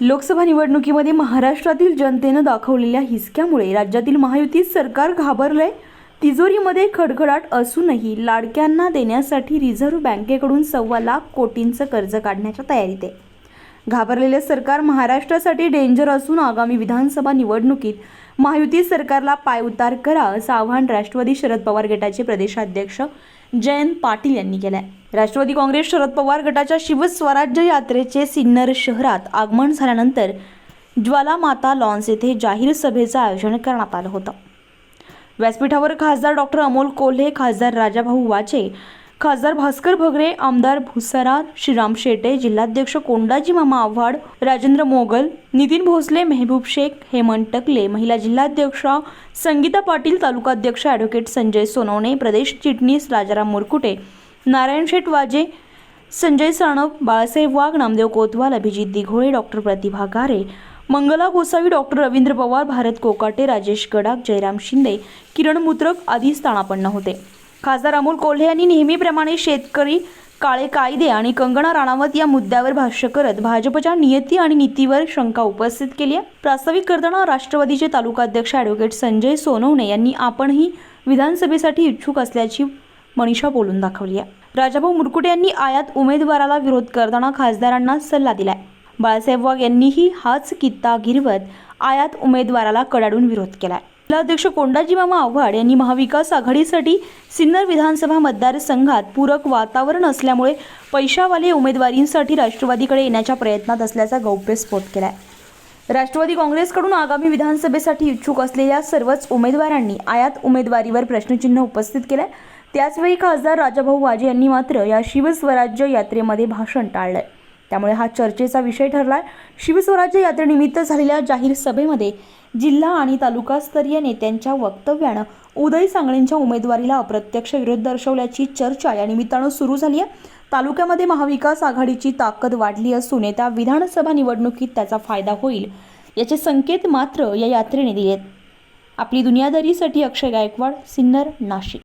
लोकसभा निवडणुकीमध्ये महाराष्ट्रातील जनतेनं दाखवलेल्या हिसक्यामुळे राज्यातील महायुतीत सरकार घाबरलंय. तिजोरीमध्ये खडखडाट असूनही लाडक्यांना देण्यासाठी रिझर्व्ह बँकेकडून सव्वा लाख कोटींचं कर्ज काढण्याच्या तयारीत आहे. घाबरलेले सरकार महाराष्ट्रासाठी डेंजर असून आगामी विधानसभा निवडणुकीत महायुती सरकारला पायउतार करा असं आवाहन राष्ट्रवादी शरद पवार गटाचे प्रदेशाध्यक्ष जयंत पाटील यांनी केलं आहे राष्ट्रवादी काँग्रेस शरद पवार गटाच्या शिवस्वराज्य यात्रेचे सिन्नर शहरात आगमन झाल्यानंतर ज्वालामाता लॉन्स येथे जाहीर सभेचं आयोजन करण्यात आलं होतं. व्यासपीठावर खासदार डॉक्टर अमोल कोल्हे खासदार राजाभाऊ वाचे खासदार भास्कर भगरे आमदार भुसारा श्रीराम शेटे जिल्हाध्यक्ष कोंडाजी मामा आव्हाड राजेंद्र मोगल नितीन भोसले मेहबूब शेख हेमंत टकले महिला जिल्हाध्यक्षा संगीता पाटील तालुकाध्यक्ष ॲडव्होकेट संजय सोनवणे प्रदेश चिटणीस राजाराम मुरकुटे नारायण शेठ वाजे संजय साणप बाळासाहेब वाघ नामदेव कोतवाल अभिजित दिघोळे डॉक्टर प्रतिभा गारे मंगला गोसावी डॉक्टर रवींद्र पवार भारत कोकाटे राजेश गडाख जयराम शिंदे किरण मुत्रक आदी स्थानापन्न होते. खासदार अमोल कोल्हे यांनी नेहमीप्रमाणे शेतकरी काळे कायदे आणि कंगना राणावत या मुद्द्यावर भाष्य करत भाजपच्या नियती आणि नीतीवर शंका उपस्थित केली आहे. प्रास्ताविक करताना राष्ट्रवादीचे तालुकाध्यक्ष ॲडव्होकेट संजय सोनवणे यांनी आपणही विधानसभेसाठी इच्छुक असल्याची मनीषा बोलून दाखवली आहे. राजाभाऊ मुरकुटे यांनी आयात उमेदवाराला विरोध करताना खासदारांना सल्ला दिलाय. बाळासाहेब वाघ यांनीही हाच कित्ता गिरवत आयात उमेदवाराला कडाडून विरोध केलाय. जिल्हाध्यक्ष कोंडाजी मामा आव्हाड यांनी महाविकास आघाडीसाठी सिन्नर विधानसभा मतदारसंघात पूरक वातावरण असल्यामुळे पैशावाले उमेदवारींसाठी राष्ट्रवादीकडे येण्याच्या प्रयत्नात असल्याचा गौप्यस्फोट आहे राष्ट्रवादी काँग्रेसकडून आगामी विधानसभेसाठी इच्छुक असलेल्या सर्वच उमेदवारांनी आयात उमेदवारीवर प्रश्नचिन्ह उपस्थित केलंय. त्याचवेळी खासदार राजाभाऊ वाजे यांनी मात्र या शिवस्वराज्य यात्रेमध्ये भाषण टाळलं आहे त्यामुळे हा चर्चेचा विषय ठरला आहे शिवस्वराज्य यात्रेनिमित्त झालेल्या जाहीर सभेमध्ये जिल्हा आणि तालुकास्तरीय नेत्यांच्या वक्तव्यानं उदय सांगळेंच्या उमेदवारीला अप्रत्यक्ष विरोध दर्शवल्याची चर्चा या निमित्तानं सुरू झाली आहे. तालुक्यामध्ये महाविकास आघाडीची ताकद वाढली असून येत्या विधानसभा निवडणुकीत त्याचा फायदा होईल याचे संकेत मात्र या यात्रेने दिलेत. आपली दुनियादारीसाठी अक्षय गायकवाड सिन्नर नाशिक.